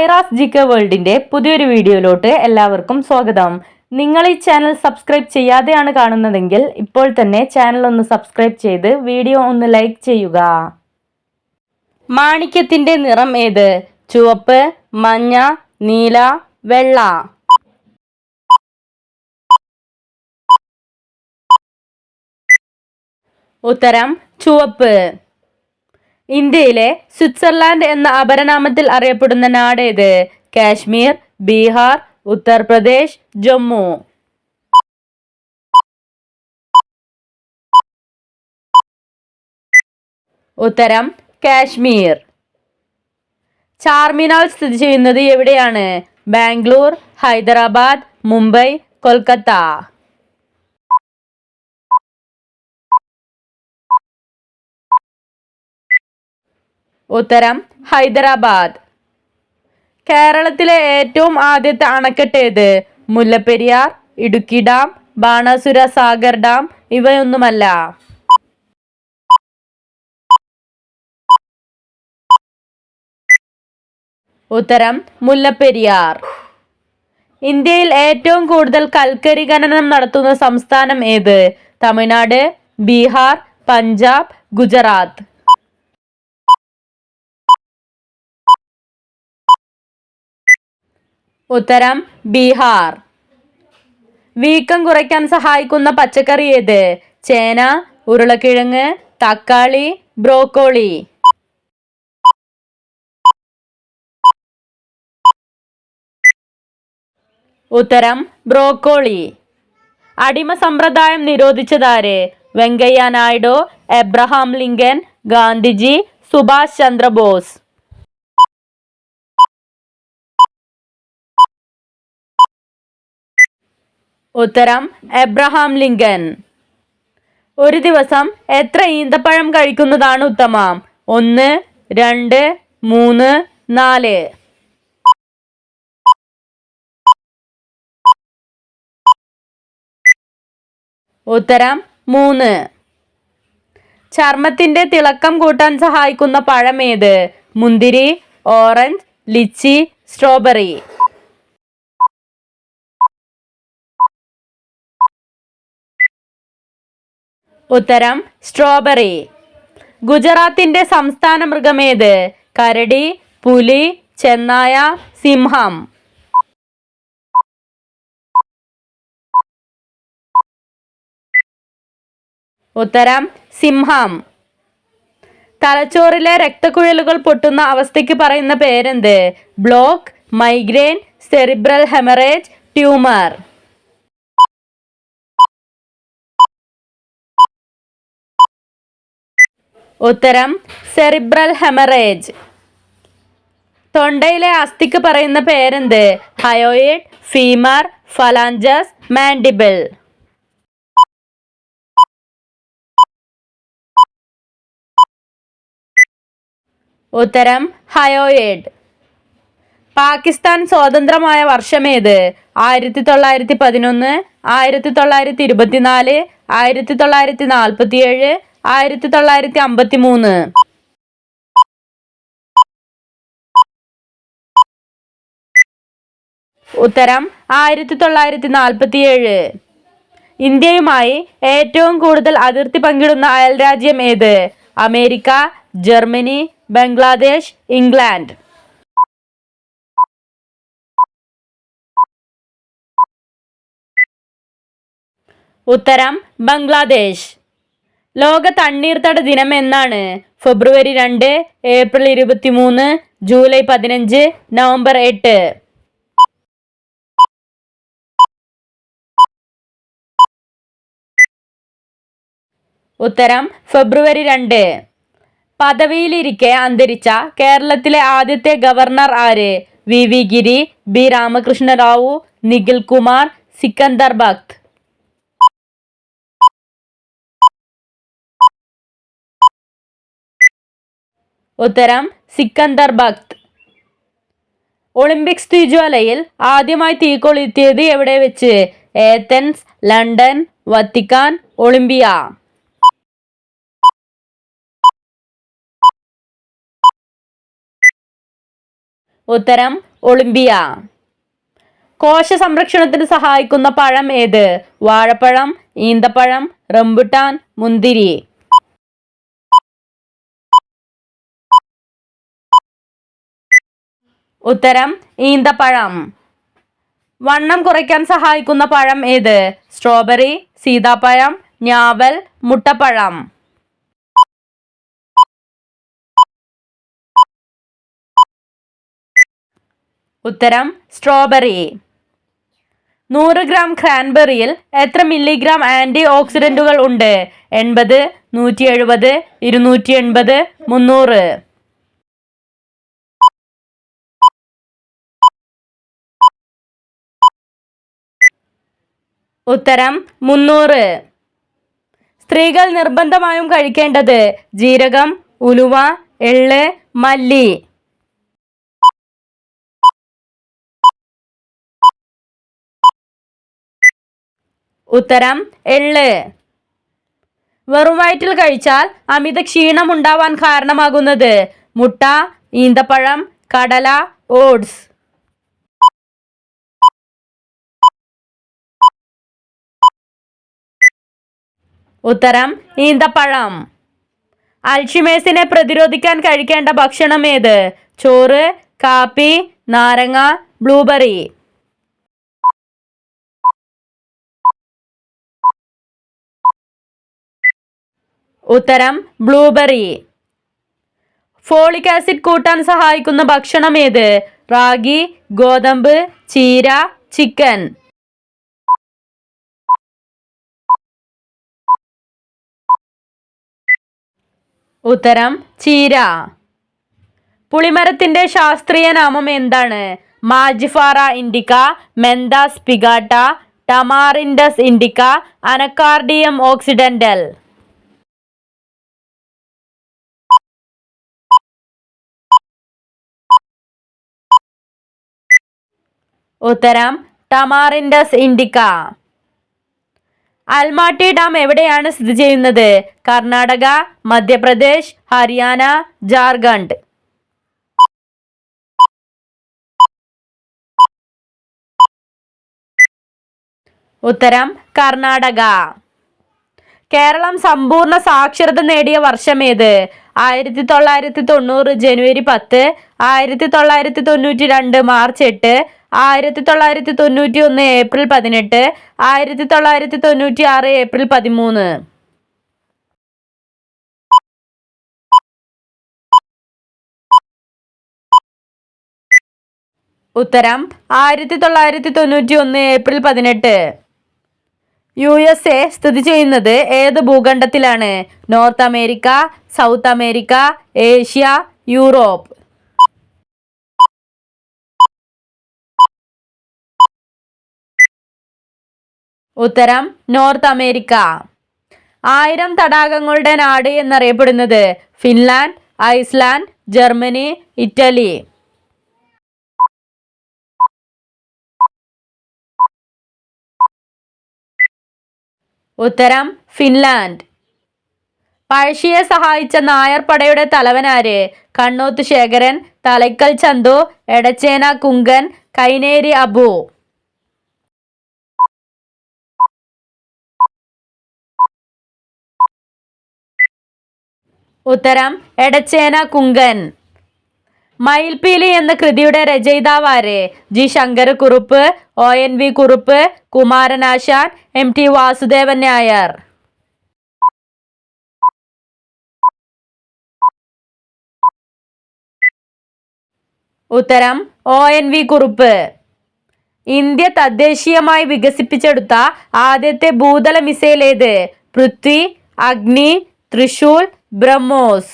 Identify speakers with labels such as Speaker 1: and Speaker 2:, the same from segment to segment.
Speaker 1: ഐറാസ് ജിക്ക വേൾഡിന്റെ പുതിയൊരു വീഡിയോയിലോട്ട് എല്ലാവർക്കും സ്വാഗതം നിങ്ങൾ ഈ ചാനൽ സബ്സ്ക്രൈബ് ചെയ്യാതെയാണ് കാണുന്നതെങ്കിൽ ഇപ്പോൾ തന്നെ ചാനൽ ഒന്ന് സബ്സ്ക്രൈബ് ചെയ്ത് വീഡിയോ ഒന്ന് ലൈക്ക് ചെയ്യുക മാണിക്യത്തിന്റെ നിറം ഏത് ചുവപ്പ് മഞ്ഞ നീല വെള്ള ഉത്തരം ചുവപ്പ് ഇന്ത്യയിലെ സ്വിറ്റ്സർലാൻഡ് എന്ന അപരനാമത്തിൽ അറിയപ്പെടുന്ന നാടേത് കാശ്മീർ ബീഹാർ ഉത്തർപ്രദേശ് ജമ്മു ഉത്തരം കാശ്മീർ ചാർമിനാൾ സ്ഥിതി ചെയ്യുന്നത് എവിടെയാണ് ബാംഗ്ലൂർ ഹൈദരാബാദ് മുംബൈ കൊൽക്കത്ത ഉത്തരം ഹൈദരാബാദ് കേരളത്തിലെ ഏറ്റവും ആദ്യത്തെ അണക്കെട്ട് ഏത് മുല്ലപ്പെരിയാർ ഇടുക്കി ഡാം ബാണാസുര സാഗർ ഡാം ഇവയൊന്നുമല്ല ഉത്തരം മുല്ലപ്പെരിയാർ ഇന്ത്യയിൽ ഏറ്റവും കൂടുതൽ കൽക്കരി ഖനനം നടത്തുന്ന സംസ്ഥാനം ഏത് തമിഴ്നാട് ബീഹാർ പഞ്ചാബ് ഗുജറാത്ത് ഉത്തരം ബീഹാർ വീക്കം കുറയ്ക്കാൻ സഹായിക്കുന്ന പച്ചക്കറി ഏത് ചേന ഉരുളക്കിഴങ്ങ് തക്കാളി ബ്രോക്കോളി ഉത്തരം ബ്രോക്കോളി അടിമ സമ്പ്രദായം നിരോധിച്ചതാര് വെങ്കയ്യ നായിഡു എബ്രഹാം ലിങ്കൻ ഗാന്ധിജി സുഭാഷ് ചന്ദ്രബോസ് ഉത്തരം എബ്രഹാം ലിങ്കൻ ഒരു ദിവസം എത്ര ഈന്തപ്പഴം കഴിക്കുന്നതാണ് ഉത്തമം ഒന്ന് രണ്ട് മൂന്ന് നാല് ഉത്തരം മൂന്ന് ചർമ്മത്തിന്റെ തിളക്കം കൂട്ടാൻ സഹായിക്കുന്ന പഴം ഏത് മുന്തിരി ഓറഞ്ച് ലിച്ചി സ്ട്രോബെറി ഉത്തരം സ്ട്രോബെറി ഗുജറാത്തിന്റെ സംസ്ഥാന മൃഗമേത് കരടി പുലി ചെന്നായ സിംഹം ഉത്തരം സിംഹം തലച്ചോറിലെ രക്തക്കുഴലുകൾ പൊട്ടുന്ന അവസ്ഥയ്ക്ക് പറയുന്ന പേരെന്ത് block migraine cerebral haemorrhage tumour ഉത്തരം സെറിബ്രൽ ഹെമറേജ് തൊണ്ടയിലെ അസ്ഥിക്ക് പറയുന്ന പേരെന്ത് ഹയോയിഡ് ഫീമർ ഫലാഞ്ചസ് മാൻഡിബിൾ ഉത്തരം ഹയോയിഡ് പാകിസ്ഥാൻ സ്വാതന്ത്ര്യമായ വർഷമേത് ആയിരത്തി തൊള്ളായിരത്തി പതിനൊന്ന് ആയിരത്തി തൊള്ളായിരത്തി ഇരുപത്തിനാല് ആയിരത്തി തൊള്ളായിരത്തി നാൽപ്പത്തിയേഴ് ആയിരത്തി തൊള്ളായിരത്തി അമ്പത്തി മൂന്ന് ഉത്തരം ആയിരത്തി തൊള്ളായിരത്തി നാൽപ്പത്തി ഏഴ് ഇന്ത്യയുമായി ഏറ്റവും കൂടുതൽ അതിർത്തി പങ്കിടുന്ന അയൽ രാജ്യം ഏത് അമേരിക്ക ജർമ്മനി ബംഗ്ലാദേശ് ഇംഗ്ലണ്ട് ഉത്തരം ബംഗ്ലാദേശ് ലോക തണ്ണീർത്തട ദിനം എന്നാണ് ഫെബ്രുവരി രണ്ട് ഏപ്രിൽ ഇരുപത്തി മൂന്ന് ജൂലൈ പതിനഞ്ച് നവംബർ എട്ട് ഉത്തരം ഫെബ്രുവരി രണ്ട് പദവിയിലിരിക്കെ അന്തരിച്ച കേരളത്തിലെ ആദ്യത്തെ ഗവർണർ ആര് V V Giri B Ramakrishna Rao Nikhil Kumar Sikandar ഭക്ത് ഉത്തരം സിക്കന്ദർ ഭക്ത് ഒളിമ്പിക്സ് തീജ്വാലയിൽ ആദ്യമായി തീക്കൊളുത്തിയത് എവിടെ വെച്ച് ഏത്തൻസ് ലണ്ടൻ വത്തിക്കാൻ ഒളിമ്പിയ ഉത്തരം ഒളിമ്പിയ കോശ സംരക്ഷണത്തിന് സഹായിക്കുന്ന പഴം ഏത് വാഴപ്പഴം ഈന്തപ്പഴം റംബുട്ടാൻ മുന്തിരി ഉത്തരം ഈന്തപ്പഴം വണ്ണം കുറയ്ക്കാൻ സഹായിക്കുന്ന പഴം ഏത് സ്ട്രോബെറി സീതാപ്പഴം ഞാവൽ മുട്ടപ്പഴം ഉത്തരം സ്ട്രോബെറി നൂറ് ഗ്രാം ക്രാൻബെറിയിൽ എത്ര മില്ലിഗ്രാം ആൻറ്റി ഓക്സിഡൻറ്റുകൾ ഉണ്ട് എൺപത് നൂറ്റി എഴുപത് ഇരുന്നൂറ്റി എൺപത് മുന്നൂറ് ഉത്തരം മുന്നൂറ് സ്ത്രീകൾ നിർബന്ധമായും കഴിക്കേണ്ടത് ജീരകം ഉലുവ എള്ള് മല്ലി ഉത്തരം എള്ള് വെറും കഴിച്ചാൽ അമിത ക്ഷീണം ഉണ്ടാവാൻ കാരണമാകുന്നത് മുട്ട ഈന്തപ്പഴം കടല ഓട്സ് ഉത്തരം ഈന്തപ്പഴം അൽഷിമേഴ്സിനെ പ്രതിരോധിക്കാൻ കഴിക്കേണ്ട ഭക്ഷണം ഏത് ചോറ് കാപ്പി നാരങ്ങ ബ്ലൂബെറി ഉത്തരം ബ്ലൂബെറി ഫോളിക് ആസിഡ് കൂട്ടാൻ സഹായിക്കുന്ന ഭക്ഷണം ഏത് റാഗി ഗോതമ്പ് ചീര ചിക്കൻ ഉത്തരം ചീര പുളിമരത്തിന്റെ ശാസ്ത്രീയ നാമം എന്താണ് മാജിഫാറ ഇൻഡിക്ക മെന്താസ് പിഗാട്ട ടമാറിൻഡസ് ഇൻഡിക്ക അനക്കാർഡിയം ഓക്സിഡന്റൽ ഉത്തരം ടമാറിൻഡസ് ഇൻഡിക്ക അൽമാട്ടി ഡാം എവിടെയാണ് സ്ഥിതി ചെയ്യുന്നത് കർണാടക മധ്യപ്രദേശ് ഹരിയാന ജാർഖണ്ഡ് ഉത്തരം കർണാടക കേരളം സമ്പൂർണ്ണ സാക്ഷരത നേടിയ വർഷം ഏത് ആയിരത്തി തൊള്ളായിരത്തി തൊണ്ണൂറ് ജനുവരി പത്ത് ആയിരത്തി തൊള്ളായിരത്തി തൊണ്ണൂറ്റി രണ്ട് മാർച്ച് എട്ട് ആയിരത്തി തൊള്ളായിരത്തി തൊണ്ണൂറ്റി ഒന്ന് ഏപ്രിൽ പതിനെട്ട് ആയിരത്തി തൊള്ളായിരത്തി തൊണ്ണൂറ്റി ആറ് ഏപ്രിൽ പതിമൂന്ന് ഉത്തരം ആയിരത്തി തൊള്ളായിരത്തി തൊണ്ണൂറ്റി ഒന്ന് ഏപ്രിൽ പതിനെട്ട് യു എസ് എ സ്ഥിതി ചെയ്യുന്നത് ഏത് ഭൂഖണ്ഡത്തിലാണ് North America South America Asia Europe ഉത്തരം നോർത്ത് അമേരിക്ക ആയിരം തടാകങ്ങളുടെ നാട് എന്നറിയപ്പെടുന്നത് ഫിൻലാൻഡ് ഐസ്ലാൻഡ് ജർമ്മനി ഇറ്റലി ഉത്തരം ഫിൻലാൻഡ് പഴശ്ശിയെ സഹായിച്ച നായർ പടയുടെ തലവനാര് കണ്ണോത്ത് ശേഖരൻ തലയ്ക്കൽ ചന്തു എടച്ചേന കുങ്കൻ കൈനേരി അബു ഉത്തരം എടച്ചേന കുങ്കൻ മയിൽപീലി എന്ന കൃതിയുടെ രചയിതാവാര് G Sankara Kurup O N V Kurup Kumaranasan M T Vasudevan Nair ഉത്തരം O N V Kurup India തദ്ദേശീയമായി വികസിപ്പിച്ചെടുത്ത ആദ്യത്തെ ഭൂതല മിസൈൽ ഏത് പൃഥ്വി അഗ്നി തൃശൂൽ ബ്രഹ്മോസ്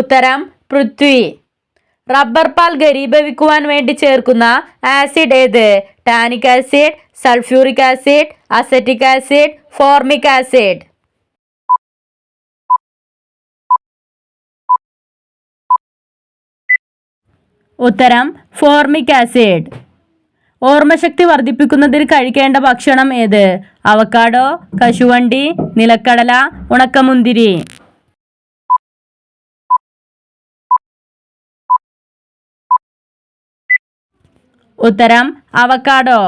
Speaker 1: ഉത്തരം പൃഥ്വി റബ്ബർ പാൽ ഗരീഭവിക്കുവാൻ വേണ്ടി ചേർക്കുന്ന ആസിഡ് ഏത് tannic acid sulphuric acid acetic acid formic acid ഉത്തരം ഫോർമിക് ആസിഡ് ഓർമ്മശക്തി വർദ്ധിപ്പിക്കുന്നതിന് കഴിക്കേണ്ട ഭക്ഷണം ഏത് അവക്കാടോ കശുവണ്ടി നിലക്കടല ഉണക്കമുന്തിരി ഉത്തരം അവക്കാടോ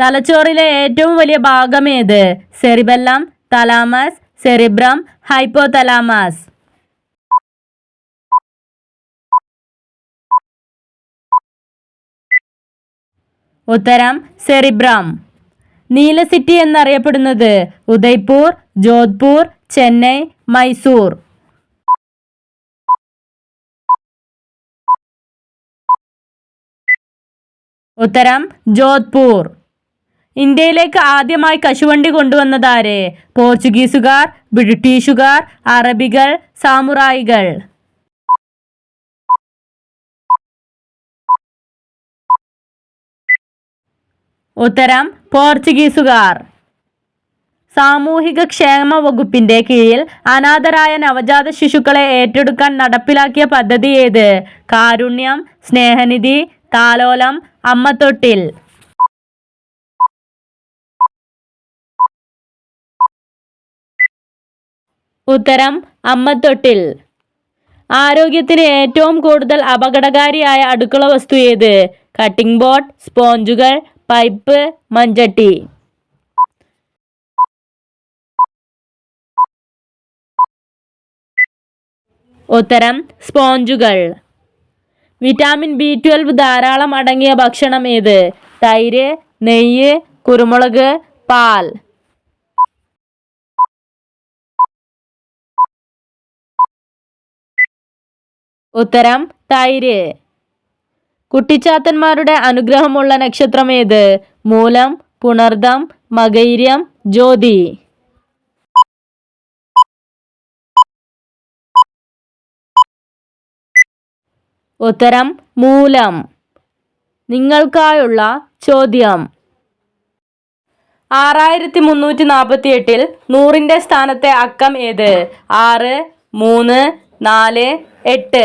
Speaker 1: തലച്ചോറിലെ ഏറ്റവും വലിയ ഭാഗം ഏത് cerebellum thalamus cerebrum hypothalamus ഉത്തരം സെറിബ്രാം നീല സിറ്റി എന്നറിയപ്പെടുന്നത് ഉദയ്പൂർ ജോധ്പൂർ ചെന്നൈ മൈസൂർ ഉത്തരം ജോധ്പൂർ ഇന്ത്യയിലേക്ക് ആദ്യമായി കശുവണ്ടി കൊണ്ടുവന്നതാരെ പോർച്ചുഗീസുകാർ ബ്രിട്ടീഷുകാർ അറബികൾ സാമുറായികൾ ഉത്തരം പോർച്ചുഗീസുകാർ സാമൂഹിക ക്ഷേമ വകുപ്പിന്റെ കീഴിൽ അനാഥരായ നവജാത ശിശുക്കളെ ഏറ്റെടുക്കാൻ നടപ്പിലാക്കിയ പദ്ധതി ഏത് കാരുണ്യം സ്നേഹനിധി താലോലം അമ്മത്തൊട്ടിൽ ഉത്തരം അമ്മത്തൊട്ടിൽ ആരോഗ്യത്തിന് ഏറ്റവും കൂടുതൽ അപകടകാരിയായ അടുക്കള വസ്തു ഏത് കട്ടിംഗ് ബോർഡ് സ്പോഞ്ചുകൾ പൈപ്പ് മഞ്ചട്ടി ഉത്തരം സ്പോഞ്ചുകൾ വിറ്റാമിൻ ബി ട്വൽവ് ധാരാളം അടങ്ങിയ ഭക്ഷണം ഏത് തൈര് നെയ്യ് കുരുമുളക് പാൽ ഉത്തരം തൈര് കുട്ടിച്ചാത്തന്മാരുടെ അനുഗ്രഹമുള്ള നക്ഷത്രം ഏത് മൂലം പുണർദം മകൈര്യം ജ്യോതി ഉത്തരം മൂലം നിങ്ങൾക്കായുള്ള ചോദ്യം ആറായിരത്തി മുന്നൂറ്റി നാൽപ്പത്തി എട്ടിൽ നൂറിന്റെ സ്ഥാനത്തെ അക്കം ഏത് ആറ് മൂന്ന് നാല് എട്ട്